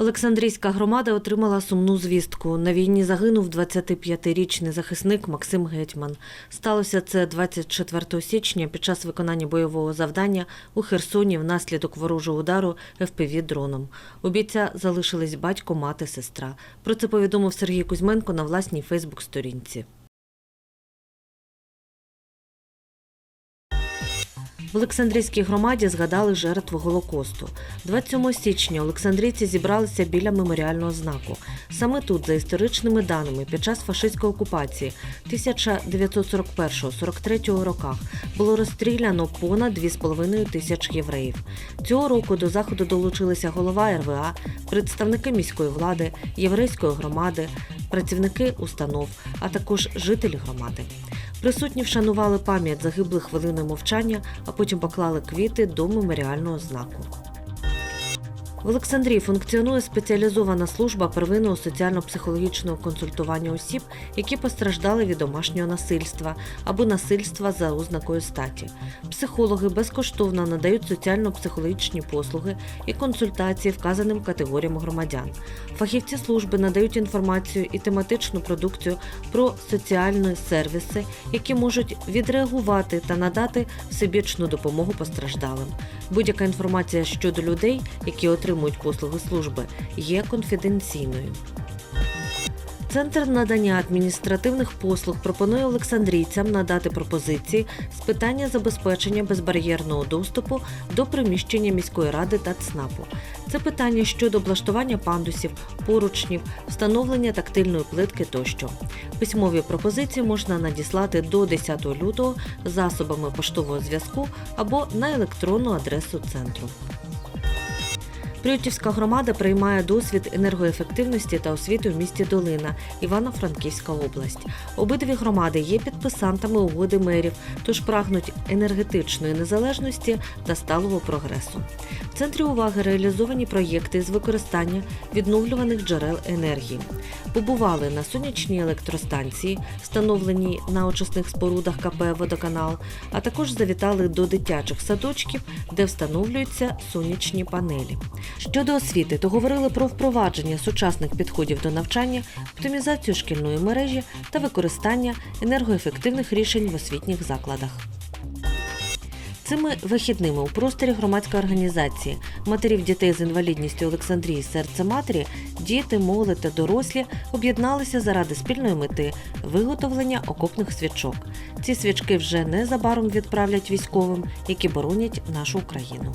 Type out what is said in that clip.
Олександрійська громада отримала сумну звістку. На війні загинув 25-річний захисник Максим Гетьман. Сталося це 24 січня під час виконання бойового завдання у Херсоні внаслідок ворожого удару ФПВ дроном. У бійця залишились батько, мати, сестра. Про це повідомив Сергій Кузьменко на власній Фейсбук-сторінці. В Олександрійській громаді згадали жертву Голокосту. 27 січня олександрійці зібралися біля меморіального знаку. Саме тут, за історичними даними, під час фашистської окупації 1941-43 роках було розстріляно понад 2,5 тисяч євреїв. Цього року до заходу долучилися голова РВА, представники міської влади, єврейської громади, працівники установ, а також жителі громади. Присутні вшанували пам'ять загиблих хвилиною мовчання, а потім поклали квіти до меморіального знаку. В Олександрії функціонує спеціалізована служба первинного соціально-психологічного консультування осіб, які постраждали від домашнього насильства або насильства за ознакою статі. Психологи безкоштовно надають соціально-психологічні послуги і консультації вказаним категоріям громадян. Фахівці служби надають інформацію і тематичну продукцію про соціальні сервіси, які можуть відреагувати та надати всебічну допомогу постраждалим. Будь-яка інформація щодо людей, які отримують послуги служби, є конфіденційною. Центр надання адміністративних послуг пропонує олександрійцям надати пропозиції з питання забезпечення безбар'єрного доступу до приміщення міської ради та ЦНАПу. Це питання щодо облаштування пандусів, поручнів, встановлення тактильної плитки тощо. Письмові пропозиції можна надіслати до 10 лютого засобами поштового зв'язку або на електронну адресу центру. Приютівська громада приймає досвід енергоефективності та освіти в місті Долина, Івано-Франківська область. Обидві громади є підписантами угоди мерів, тож прагнуть енергетичної незалежності та сталого прогресу. В центрі уваги реалізовані проєкти з використання відновлюваних джерел енергії. Побували на сонячній електростанції, встановленій на очисних спорудах КП Водоканал, а також завітали до дитячих садочків, де встановлюються сонячні панелі. Щодо освіти, то говорили про впровадження сучасних підходів до навчання, оптимізацію шкільної мережі та використання енергоефективних рішень в освітніх закладах. Цими вихідними у просторі громадської організації матерів дітей з інвалідністю Олександрії Серце Матері, діти, молодь та дорослі об'єдналися заради спільної мети виготовлення окопних свічок. Ці свічки вже незабаром відправлять військовим, які боронять нашу Україну.